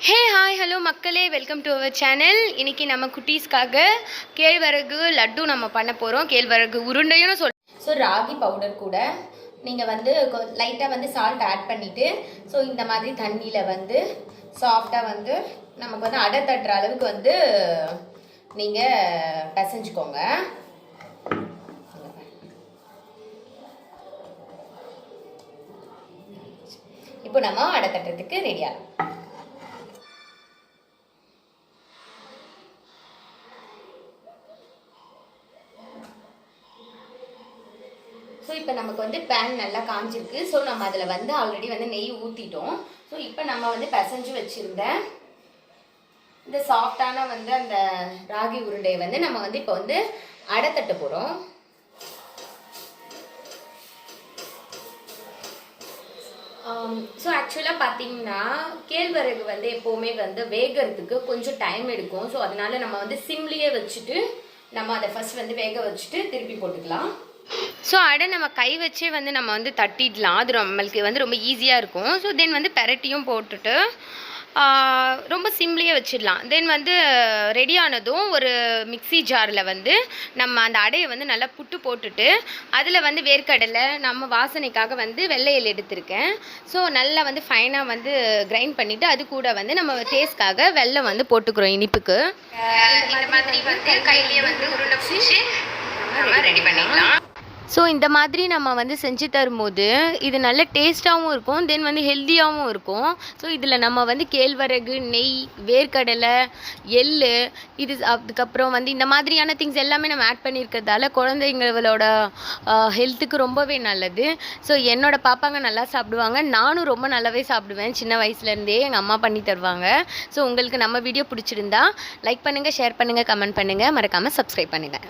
ஹே hi hello மக்களே welcome to our channel இன்றைக்கி நம்ம குட்டீஸ்க்காக கேழ்வரகு லட்டு நம்ம பண்ண போகிறோம் கேழ்வரகு உருண்டையும் சொல் ஸோ ராகி பவுடர் கூட நீங்கள் வந்து லைட்டாக வந்து சால்ட் ஆட் பண்ணிவிட்டு ஸோ இந்த மாதிரி தண்ணியில் வந்து சாஃப்டாக வந்து நமக்கு வந்து அடை தட்டுற அளவுக்கு வந்து நீங்கள் பசைஞ்சுக்கோங்க. இப்போ நம்ம அடை தட்டுறதுக்கு ரெடியாகும் ஸோ இப்போ நமக்கு வந்து பேன் நல்லா காஞ்சிருக்கு. ஸோ நம்ம அதில் வந்து ஆல்ரெடி வந்து நெய் ஊற்றிட்டோம் ஸோ இப்போ நம்ம வந்து பிசைஞ்சு வச்சுருந்தேன் இந்த சாஃப்டான வந்து அந்த ராகி உருண்டையை வந்து நம்ம வந்து இப்போ வந்து அடை தட்ட போகிறோம் ஸோ um, ஆக்சுவலாக பார்த்தீங்கன்னா கேழ்வரகு வந்து எப்போவுமே வந்து வேகிறதுக்கு கொஞ்சம் டைம் எடுக்கும். ஸோ அதனால நம்ம வந்து சிம்லேயே வச்சுட்டு நம்ம அதை ஃபஸ்ட் வந்து வேக வச்சுட்டு திருப்பி போட்டுக்கலாம். ஸோ அடை நம்ம கை வச்சே வந்து நம்ம வந்து தட்டிடலாம். அது நம்மளுக்கு வந்து ரொம்ப ஈஸியாக இருக்கும். ஸோ தென் வந்து பெரட்டியும் போட்டுட்டு ரொம்ப சிம்லியே வச்சிடலாம். தென் வந்து ரெடி ஆனதும் ஒரு மிக்ஸி ஜாரில் வந்து நம்ம அந்த அடையை வந்து நல்லா புட்டு போட்டுட்டு அதில் வந்து வேர்க்கடலை நம்ம வாசனைக்காக வந்து வெள்ளையல் எடுத்திருக்கேன். ஸோ நல்லா வந்து ஃபைனாக வந்து கிரைண்ட் பண்ணிவிட்டு அது கூட வந்து நம்ம டேஸ்ட்காக வெள்ளம் வந்து போட்டுக்கிறோம் இனிப்புக்கு. இந்த மாதிரி வந்து கையிலேயே வந்து உருண்டை பிடிச்சி நம்ம ரெடி பண்ணிக்கலாம். ஸோ இந்த மாதிரி நம்ம வந்து செஞ்சு தரும்போது இது நல்ல டேஸ்ட்டாகவும் இருக்கும் தென் வந்து ஹெல்த்தியாகவும் இருக்கும். ஸோ இதில் நம்ம வந்து கேழ்வரகு நெய் வேர்க்கடலை எள்ளு இது அதுக்கப்புறம் வந்து இந்த மாதிரியான திங்ஸ் எல்லாமே நம்ம ஆட் பண்ணியிருக்கிறதால குழந்தைங்களோட ஹெல்த்துக்கு ரொம்பவே நல்லது. ஸோ என்னோடய பாப்பாங்க நல்லா சாப்பிடுவாங்க. நானும் ரொம்ப நல்லாவே சாப்பிடுவேன். சின்ன வயசுலேருந்தே எங்கள் அம்மா பண்ணி தருவாங்க. ஸோ உங்களுக்கு நம்ம வீடியோ பிடிச்சிருந்தா லைக் பண்ணுங்கள் ஷேர் பண்ணுங்கள் கமெண்ட் பண்ணுங்கள் மறக்காமல் சப்ஸ்கிரைப் பண்ணுங்கள்